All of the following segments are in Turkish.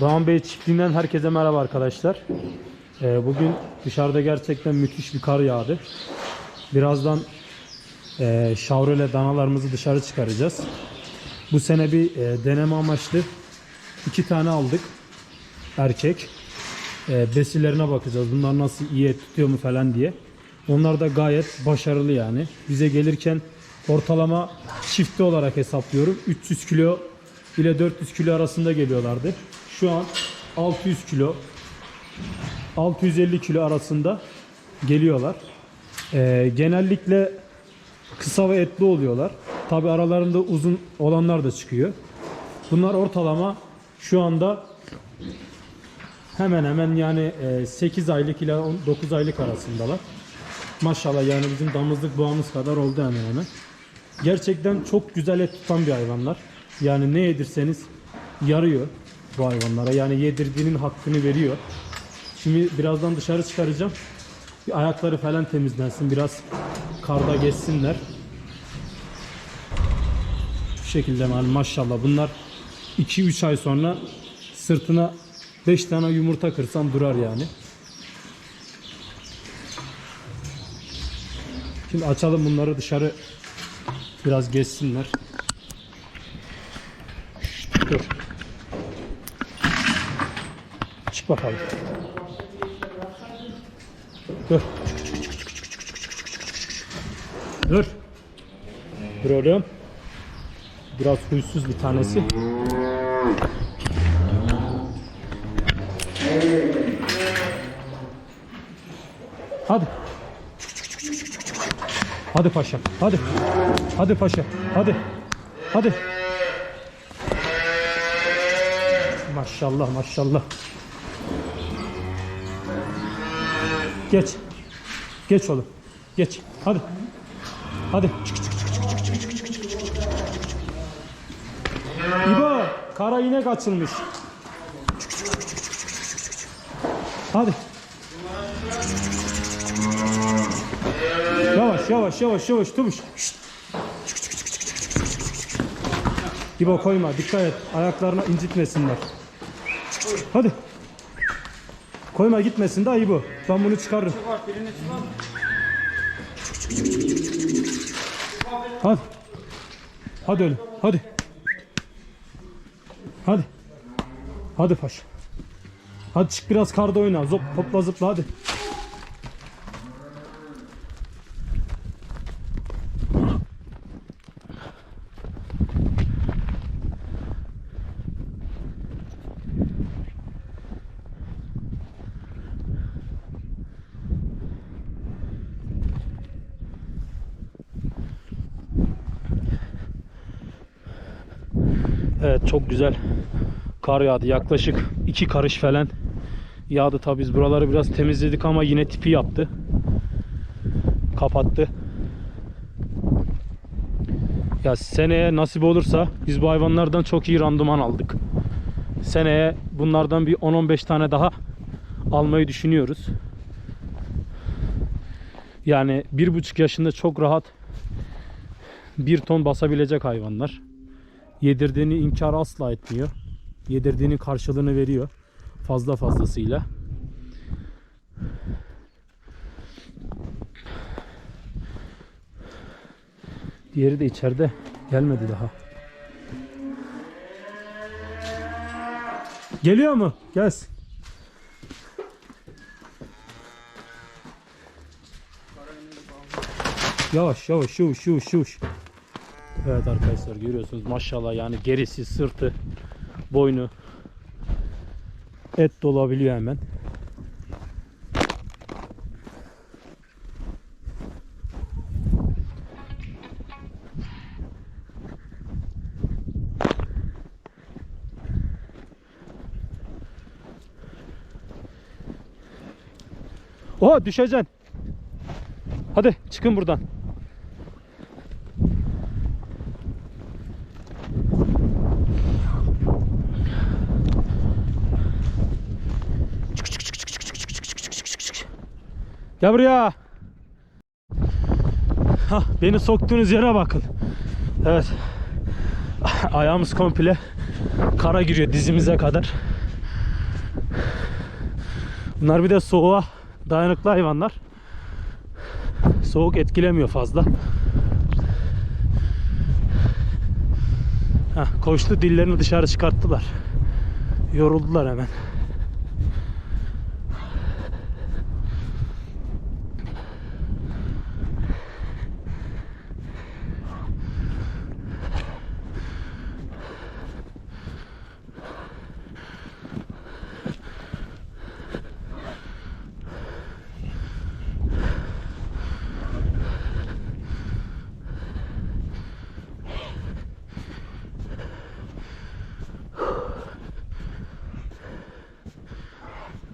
Doğan Bey çiftliğinden herkese merhaba arkadaşlar. Ee, bugün dışarıda gerçekten müthiş bir kar yağdı. Birazdan e, şavrele danalarımızı dışarı çıkaracağız. Bu sene bir e, deneme amaçlı iki tane aldık. Erkek. E, besilerine bakacağız. Bunlar nasıl iyi et tutuyor mu falan diye. Onlar da gayet başarılı yani. Bize gelirken ortalama çifti olarak hesaplıyorum. 300 kilo ile 400 kilo arasında geliyorlardı. Şu an 600 kilo 650 kilo arasında geliyorlar. Ee, genellikle kısa ve etli oluyorlar. Tabi aralarında uzun olanlar da çıkıyor. Bunlar ortalama şu anda hemen hemen yani e, 8 aylık ile 9 aylık arasındalar. Maşallah yani bizim damızlık boğamız kadar oldu hemen hemen. Gerçekten çok güzel et tutan bir hayvanlar. Yani ne yedirseniz yarıyor bu hayvanlara. Yani yedirdiğinin hakkını veriyor. Şimdi birazdan dışarı çıkaracağım. Bir ayakları falan temizlensin. Biraz karda geçsinler. Bu şekilde yani maşallah. Bunlar 2-3 ay sonra sırtına 5 tane yumurta kırsam durar yani. Şimdi açalım bunları dışarı biraz geçsinler. Dur. Çık bakalım. Dur. Dur. Dur oğlum. Biraz huysuz bir tanesi. Hadi. Hadi paşa. Hadi. Hadi paşa. Hadi. Hadi. Maşallah maşallah. Geç. Geç oğlum. Geç. Hadi. Hadi. Çık, çık, çık, çık, çık, çık, çık, çık, çık, çık, çık, çık, çık. İbo, kara inek açılmış. Çık, çık, çık, çık, çık, çık, çık, çık. Hadi. Yavaş yavaş yavaş yavaş Tubuş. İbo koyma dikkat et ayaklarına incitmesinler. Hadi. Koyma gitmesin daha İbo. Ben bunu çıkarırım. Hadi. Hadi oğlum. Hadi. Hadi. Hadi paşa. Hadi çık biraz karda oyna. Zop hopla zıpla hadi. Evet çok güzel kar yağdı. Yaklaşık iki karış falan yağdı. Tabi biz buraları biraz temizledik ama yine tipi yaptı. Kapattı. Ya seneye nasip olursa biz bu hayvanlardan çok iyi randıman aldık. Seneye bunlardan bir 10-15 tane daha almayı düşünüyoruz. Yani bir buçuk yaşında çok rahat bir ton basabilecek hayvanlar. Yedirdiğini inkar asla etmiyor. Yedirdiğinin karşılığını veriyor. Fazla fazlasıyla. Diğeri de içeride. Gelmedi daha. Geliyor mu? Gelsin. Yavaş yavaş yavaş yavaş yavaş. Evet arkadaşlar görüyorsunuz maşallah yani gerisi, sırtı, boynu et dolabiliyor hemen. Oha düşeceksin. Hadi çıkın buradan. Gel buraya. Hah, beni soktuğunuz yere bakın. Evet. Ayağımız komple kara giriyor dizimize kadar. Bunlar bir de soğuğa dayanıklı hayvanlar. Soğuk etkilemiyor fazla. Heh, koştu dillerini dışarı çıkarttılar. Yoruldular hemen.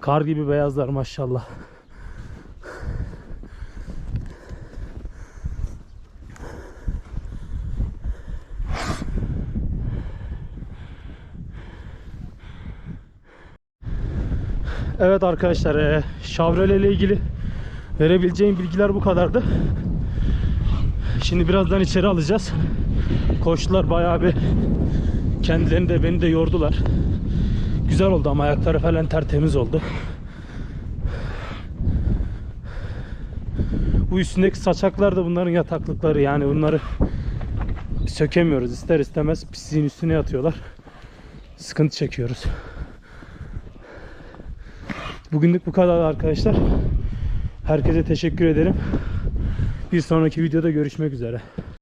Kar gibi beyazlar maşallah. Evet arkadaşlar, eee Chevrolet ile ilgili verebileceğim bilgiler bu kadardı. Şimdi birazdan içeri alacağız. Koştular bayağı bir kendilerini de beni de yordular. Güzel oldu ama ayakları falan tertemiz oldu. Bu üstündeki saçaklar da bunların yataklıkları yani bunları sökemiyoruz. İster istemez pisliğin üstüne yatıyorlar. Sıkıntı çekiyoruz. Bugünlük bu kadar arkadaşlar. Herkese teşekkür ederim. Bir sonraki videoda görüşmek üzere.